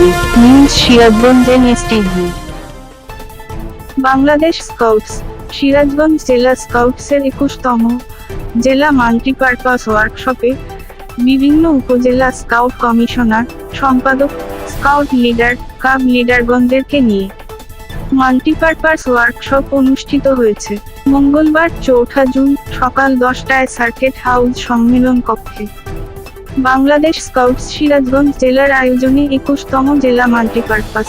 News Sirajganj NSTV Bangladesh scouts Sirajganj জেলা স্কাউটসের একুশতম জেলা মাল্টিপারপাস ওয়ার্কশপে বিভিন্ন উপজেলা স্কাউট কমিশনার, সম্পাদক, স্কাউট লিডার কাব লিডারগণদেরকে নিয়ে মাল্টিপারপাস ওয়ার্কশপ অনুষ্ঠিত হয়েছে। মঙ্গলবার চৌঠা জুন সকাল দশটায় সার্কিট হাউস সম্মেলন কক্ষে। বাংলাদেশ স্কাউটস সিরাজগঞ্জ জেলার আয়োজনে একুশতম জেলা মাল্টিপারপাস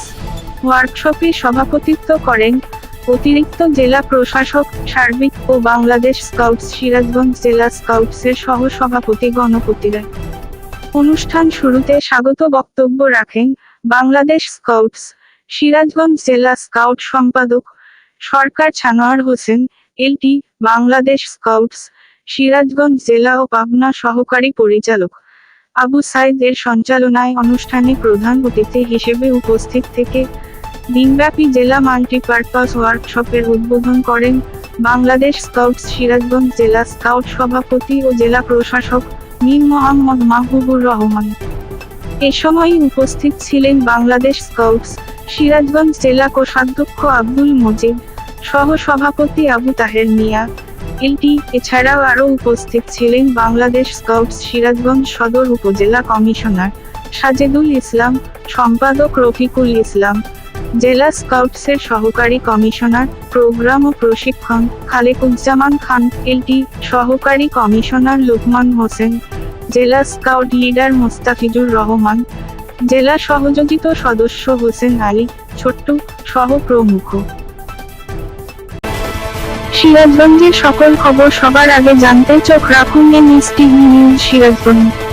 ওয়ার্কশপে সভাপতিত্ব করেন অতিরিক্ত জেলা প্রশাসক সার্বিক ও বাংলাদেশ স্কাউটস সিরাজগঞ্জ জেলা স্কাউটসের সহ সভাপতি গণপতি রায় অনুষ্ঠান শুরুতে স্বাগত বক্তব্য রাখেন বাংলাদেশ স্কাউটস সিরাজগঞ্জ জেলা স্কাউট সম্পাদক সরকার ছানোয়ার হোসেন, এলটি, বাংলাদেশ স্কাউটস সিরাজগঞ্জ জেলা ও পাবনা সহকারী পরিচালক। আবু সাইদ এর সঞ্চালনায় অনুষ্ঠানে প্রধান অতিথি হিসেবে উপস্থিত থেকে দিনব্যাপী জেলা মাল্টিপারপাস ওয়ার্কশপের উদ্বোধন করেন বাংলাদেশ স্কাউটস সিরাজগঞ্জ জেলা স্কাউট সভাপতি ও জেলা প্রশাসক মীর মোহাম্মদ মাহবুবুর রহমান। এ সময় উপস্থিত ছিলেন বাংলাদেশ স্কাউটস সিরাজগঞ্জ জেলা কোষাধ্যক্ষ আব্দুল মজিদ সহ সভাপতি আবু তাহের মিয়া এলটি এছাড়াও আরও উপস্থিত ছিলেন বাংলাদেশ স্কাউটস সিরাজগঞ্জ সদর উপজেলা কমিশনার সাজেদুল ইসলাম, সম্পাদক রফিকুল ইসলাম, জেলা স্কাউটসের সহকারী কমিশনার, প্রোগ্রাম ও প্রশিক্ষণ, খালেকুজ্জামান খান, এলটি, সহকারী কমিশনার লুকমান হোসেন, জেলা স্কাউট লিডার মোস্তাফিজুর রহমান, জেলা সহযোগিত সদস্য হোসেন আলী, ছোট্টু সহ প্রমুখ। সিরাজগঞ্জের সকল খবর সবার আগে জানতে চোখ রাখুন এনএস টিভি নিউজ সিরাজগঞ্জ।